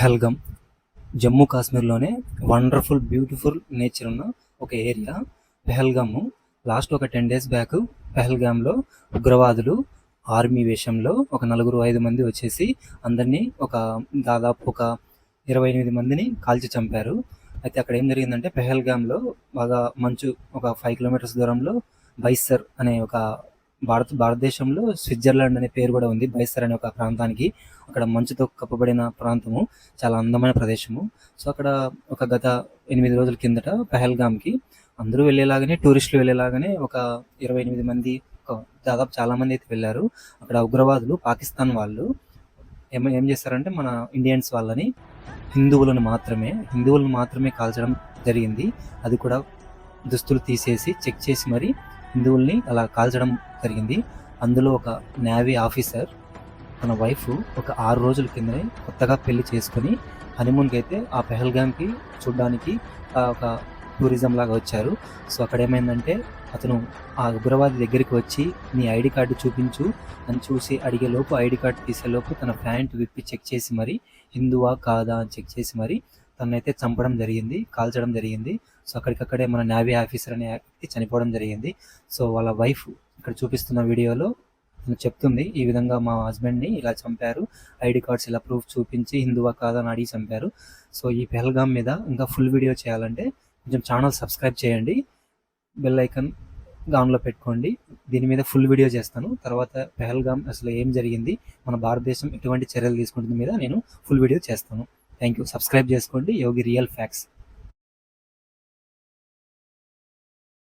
పెహల్గం జమ్మూ కాశ్మీర్లోనే wonderful beautiful nature ఉన్న ఒక ఏరియా పెహల్గాము లాస్ట్ ఒక టెన్ డేస్ బ్యాక్ పెహల్గామ్లో ఉగ్రవాదులు ఆర్మీ వేషంలో ఒక నలుగురు ఐదు మంది వచ్చేసి అందరినీ ఒక దాదాపు ఒక ఇరవై ఎనిమిది మందిని కాల్చి చంపారు. అయితే అక్కడ ఏం జరిగిందంటే పెహల్గామ్లో బాగా మంచు ఒక ఫైవ్ కిలోమీటర్స్ దూరంలో బైసర్ అనే ఒక భారత భారతదేశంలో స్విట్జర్లాండ్ అనే పేరు కూడా ఉంది. బైసర్ అనే ఒక ప్రాంతానికి. అక్కడ మంచుతో కప్పబడిన ప్రాంతము. చాలా అందమైన ప్రదేశము. సో అక్కడ ఒక గత ఎనిమిది రోజుల కిందట పెహల్గామ్కి అందరూ వెళ్ళేలాగానే టూరిస్టులు వెళ్ళేలాగానే ఒక ఇరవై ఎనిమిది మంది దాదాపు చాలా మంది అయితే వెళ్ళారు. అక్కడ ఉగ్రవాదులు పాకిస్తాన్ వాళ్ళు ఏం ఏం చేస్తారంటే మన ఇండియన్స్ వాళ్ళని హిందువులను మాత్రమే హిందువులను మాత్రమే కాల్చడం జరిగింది. అది కూడా దుస్తులు తీసేసి చెక్ చేసి మరి హిందువుల్ని అలా కాల్చడం జరిగింది. అందులో ఒక నేవీ ఆఫీసర్ తన వైఫ్ ఒక ఆరు రోజుల కిందనే కొత్తగా పెళ్ళి చేసుకొని హనీమూన్కి అయితే ఆ పెహల్గామ్కి చూడడానికి ఆ ఒక టూరిజం లాగా వచ్చారు. సో అక్కడ ఏమైందంటే అతను ఆ ఉగ్రవాది దగ్గరికి వచ్చి నీ ఐడి కార్డు చూపించు. అని చూసి అడిగే లోపు ఐడి కార్డు తీసేలోపు తన ప్యాంట్ విప్పి చెక్ చేసి మరి హిందువా కాదా? అని చెక్ చేసి మరి తనైతే చంపడం జరిగింది కాల్చడం జరిగింది. సో అక్కడికక్కడే మన నావీ ఆఫీసర్ అనే వ్యక్తి చనిపోవడం జరిగింది. సో వాళ్ళ వైఫ్ ఇక్కడ చూపిస్తున్న వీడియోలో తను చెప్తుంది ఈ విధంగా మా హస్బెండ్ని ఇలా చంపారు. ఐడి కార్డ్స్ ఇలా ప్రూఫ్ చూపించి హిందువా కాదని అడిగి చంపారు. సో ఈ పెహల్గామ్ మీద ఇంకా ఫుల్ వీడియో చేయాలంటే కొంచెం ఛానల్ సబ్స్క్రైబ్ చేయండి. బెల్ ఐకన్ గాన్లో పెట్టుకోండి. దీని మీద ఫుల్ వీడియో చేస్తాను. తర్వాత పెహల్గామ్ అసలు ఏం జరిగింది మన భారతదేశం ఎటువంటి చర్యలు తీసుకుంటుంది మీద నేను ఫుల్ వీడియో చేస్తాను. థ్యాంక్ యూ సబ్స్క్రైబ్ చేసుకోండి. యోగి రియల్ ఫ్యాక్స్